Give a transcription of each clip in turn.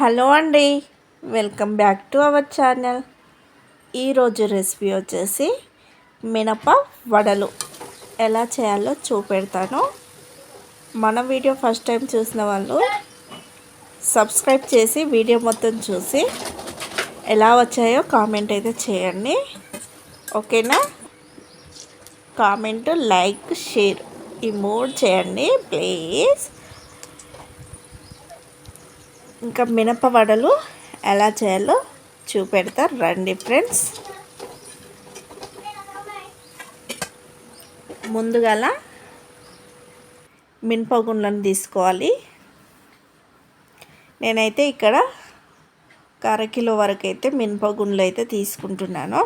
Hello అండి. Welcome back to our channel. ఈరోజు recipe వచ్చేసి మినప వడలు. ఎలా చేయాలో చూపెడతాను. మన వీడియో ఫస్ట్ టైం చూసిన వాళ్ళు సబ్స్క్రైబ్ చేసి వీడియో మొత్తం చూసి ఎలా వచ్చాయో కామెంట్ అయితే చేయండి. ఓకేనా? కామెంట్ లైక్ షేర్ ఈ మూడు చేయండి ప్లీజ్. ఇంకా మినప వడలు ఎలా చేయాలో చూపెడతారు రండి ఫ్రెండ్స్. ముందుగల మినపగుండ్లను తీసుకోవాలి. నేనైతే ఇక్కడ అరకిలో వరకు అయితే మినపగుండ్లు అయితే తీసుకుంటున్నాను.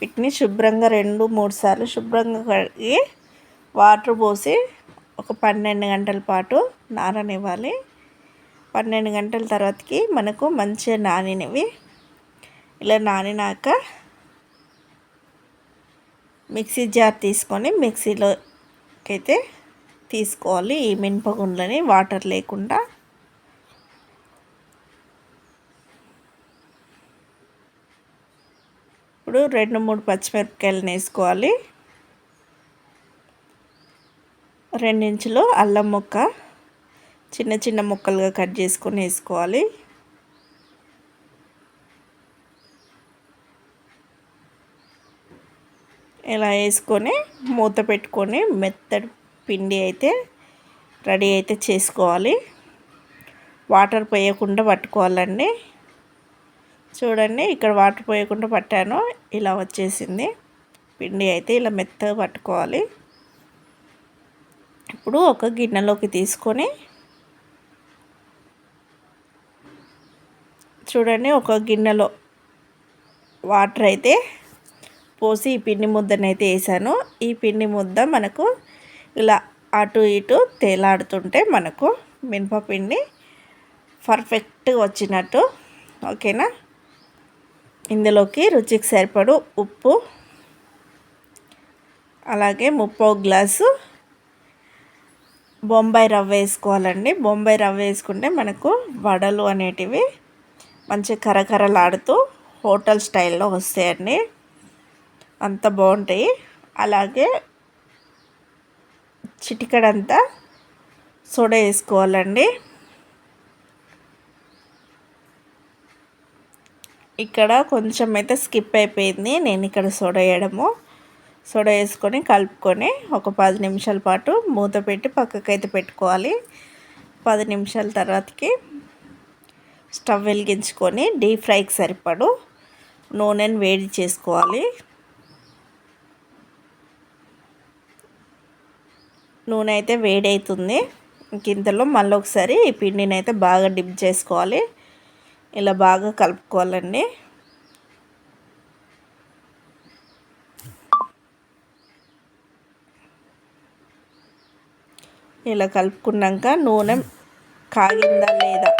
వీటిని శుభ్రంగా రెండు మూడు సార్లు శుభ్రంగా కడిగి వాటర్ పోసి ఒక పన్నెండు గంటల పాటు నారనివ్వాలి పన్నెండు గంటల తర్వాతకి మనకు మంచిగా నానినవి. ఇలా నానినాక మిక్సీ జార్ తీసుకొని మిక్సీలోకి అయితే తీసుకోవాలి. ఈ మినపగుండ్లని వాటర్ లేకుండా. ఇప్పుడు రెండు మూడు పచ్చిమిరపకాయలను వేసుకోవాలి రెండించులు అల్లం ముక్క. చిన్న చిన్న ముక్కలుగా కట్ చేసుకొని వేసుకోవాలి. ఇలా వేసుకొని మూత పెట్టుకొని మెత్తడి పిండి అయితే రెడీ అయితే చేసుకోవాలి. వాటర్ పోయకుండా పట్టుకోవాలండి. చూడండి ఇక్కడ వాటర్ పోయకుండా పట్టాను. ఇలా వచ్చేసింది. పిండి అయితే ఇలా మెత్తగా పట్టుకోవాలి. ఇప్పుడు ఒక గిన్నెలోకి తీసుకొని చూడండి ఒక గిన్నెలో వాటర్ అయితే పోసి ఈ పిండి ముద్దనైతే వేసాను. ఈ పిండి ముద్ద మనకు ఇలా అటు ఇటు తేలాడుతుంటే మనకు మినపపిండి పర్ఫెక్ట్గా వచ్చినట్టు ఓకేనా? ఇందులోకి రుచికి సరిపడు ఉప్పు అలాగే ముప్పో గ్లాసు బొంబాయి రవ్వ వేసుకోవాలండి. బొంబాయి రవ్వ వేసుకుంటే మనకు వడలు అనేటివి మంచి కరకరలాడుతూ హోటల్ స్టైల్లో వస్తాయండి. అంత బాగుంటాయి. అలాగే చిటికడంతా సోడా వేసుకోవాలండి. ఇక్కడ కొంచెం అయితే స్కిప్ అయిపోయింది. నేను ఇక్కడ సోడా వేయడము. సోడా వేసుకొని కలుపుకొని ఒక పది నిమిషాల పాటు మూత పెట్టి పక్కకైతే పెట్టుకోవాలి. పది నిమిషాల తర్వాతకి స్టవ్ వెలిగించుకొని డీప్ ఫ్రైకి సరిపడు నూనెను వేడి చేసుకోవాలి. నూనె అయితే వేడి అవుతుంది ఇంతలో మళ్ళీ ఒకసారి ఈ పిండిని అయితే బాగా డిప్ చేసుకోవాలి. ఇలా బాగా కలుపుకోవాలండి. ఇలా కలుపుకున్నాక నూనె కాగిందా లేదా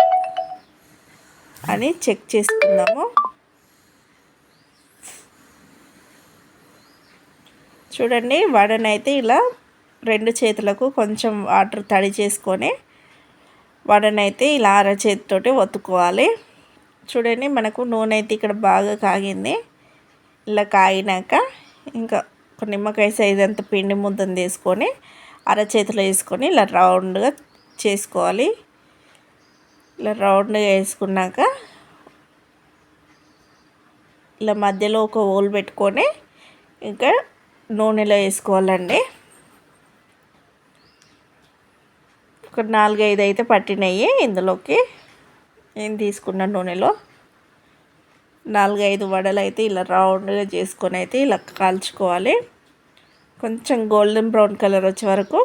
అని చెక్ చేసుకుందాము. చూడండి వడనైతే ఇలా రెండు చేతులకు కొంచెం వాటర్ తడి చేసుకొని వడనైతే ఇలా అరచేతితోటి ఒత్తుకోవాలి. చూడండి మనకు నూనె అయితే ఇక్కడ బాగా కాగింది. ఇలా కాగినాక ఇంకా ఒక నిమ్మకాయ సైజ్ అంత పిండి ముద్దను తీసుకొని అరచేతిలో వేసుకొని ఇలా రౌండ్గా చేసుకోవాలి. ఇలా రౌండ్గా వేసుకున్నాక ఇలా మధ్యలో ఒక హోల్ పెట్టుకొని ఇంకా నూనెలో వేసుకోవాలండి. ఒక నాలుగైదు అయితే పట్టినాయి ఇందులోకి. నేను తీసుకున్న నూనెలో నాలుగైదు వడలు అయితే ఇలా రౌండ్గా చేసుకొని అయితే ఇలా కాల్చుకోవాలి. కొంచెం గోల్డెన్ బ్రౌన్ కలర్ వచ్చే వరకు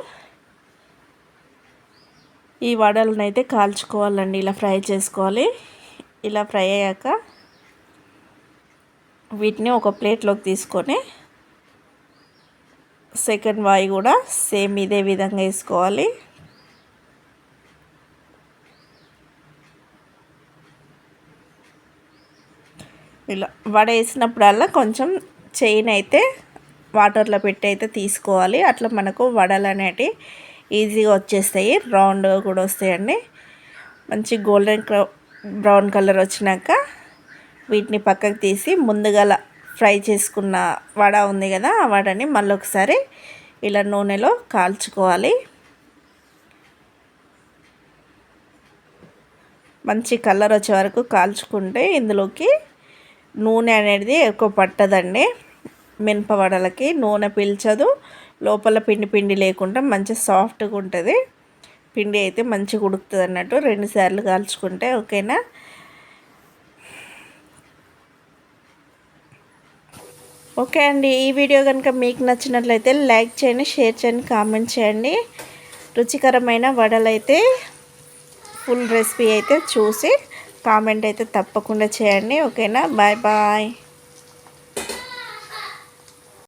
ఈ వడలను అయితే కాల్చుకోవాలండి ఇలా ఫ్రై చేసుకోవాలి. ఇలా ఫ్రై అయ్యాక వీటిని ఒక ప్లేట్లోకి తీసుకొని సెకండ్ వాయి కూడా సేమ్ ఇదే విధంగా వేసుకోవాలి. ఇలా వడ వేసినప్పుడల్లా కొంచెం చైన్ అయితే వాటర్లో పెట్టి అయితే తీసుకోవాలి. అట్లా మనకు వడలు అనేటివి ఈజీగా వచ్చేస్తాయి. రౌండ్గా కూడా వస్తాయండి. మంచి గోల్డెన్ బ్రౌన్ కలర్ వచ్చినాక వీటిని పక్కకు తీసి ముందుగా ఫ్రై చేసుకున్న వడ ఉంది కదా ఆ వడని మళ్ళీ ఒకసారి ఇలా నూనెలో కాల్చుకోవాలి. మంచి కలర్ వచ్చే వరకు కాల్చుకుంటే ఇందులోకి నూనె అనేది ఎక్కువ పట్టదండి. మినప వడలకి నూనె పీల్చదు. లోపల పిండి పిండి లేకుండా మంచి సాఫ్ట్గా ఉంటుంది. పిండి అయితే మంచిగా ఉడుకుతుంది అన్నట్టు రెండుసార్లు కాల్చుకుంటే ఓకేనా? ఓకే అండి ఈ వీడియో కనుక మీకు నచ్చినట్లయితే లైక్ చేయండి షేర్ చేయండి కామెంట్ చేయండి. రుచికరమైన వడలు అయితే ఫుల్ రెసిపీ అయితే చూసి కామెంట్ అయితే తప్పకుండా చేయండి. ఓకేనా? Bye bye.